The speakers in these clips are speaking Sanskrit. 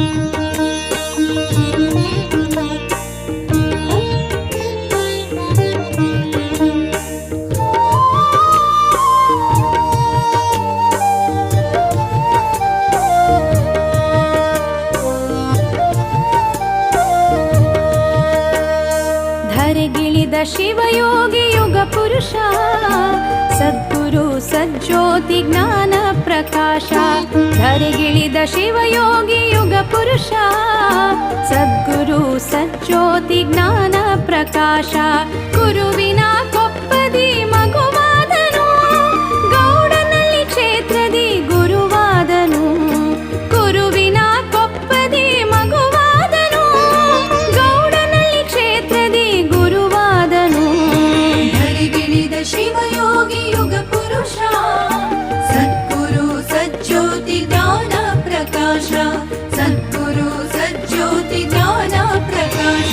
thank you. दशिवयोगि युग पुरुष सद्गुरु सज ज्योति ज्ञानप्रकाशागि दशिवयोग युग पुरुषा सद्गुरु सज ज्ञान प्रकाशा गुरुविना कोप्पदी प्रकाश सद्गुरु सज्ज्योति ज्ञानप्रकाश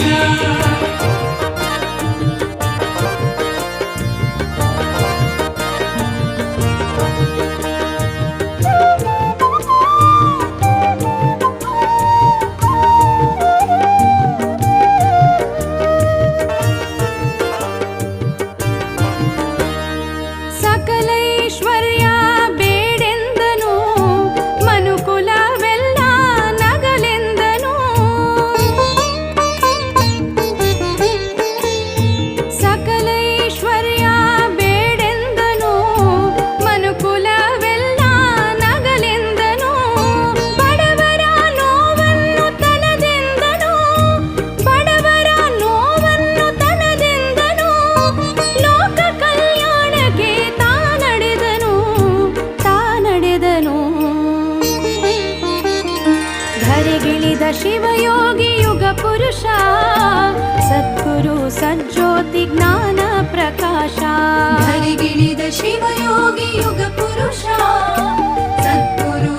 शिवयोगि युग पुरुषा सद्गुरु सज्योति ज्ञानप्रकाशायोगि युगपुरुष सद्गुरु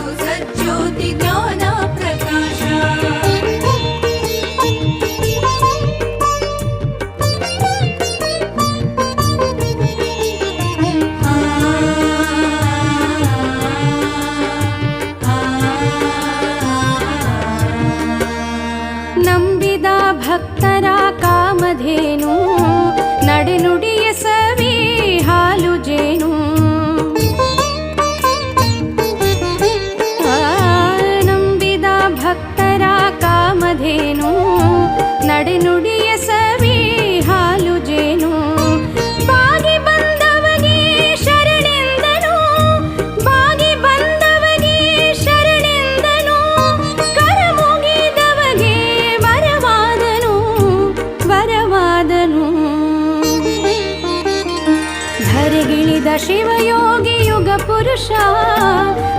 शिवयोगि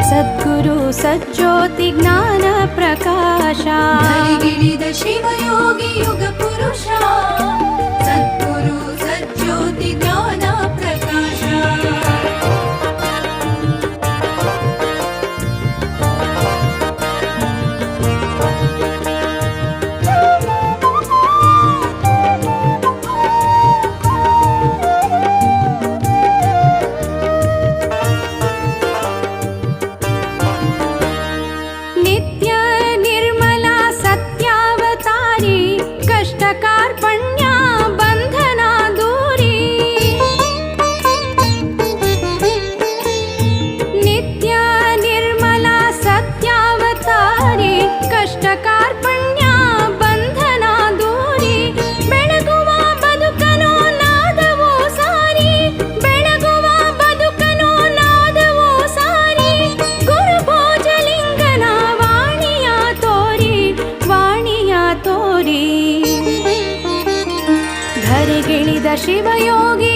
सद्गुरु सच्योति ज्ञान प्रकाशायोगि सद्गुरु शिवयोगि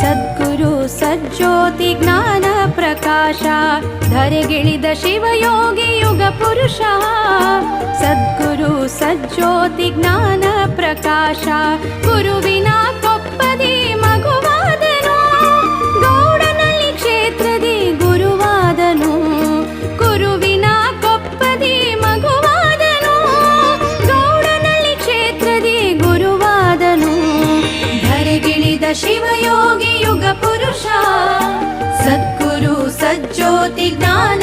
सद्गुरु सज्ज्योति ज्ञान प्रकाश धरेगिळद सद्गुरु सज्ज्योति ज्ञान प्रकाश शिवयोगि युगपुरुषा सज्ज्योति ज्ञान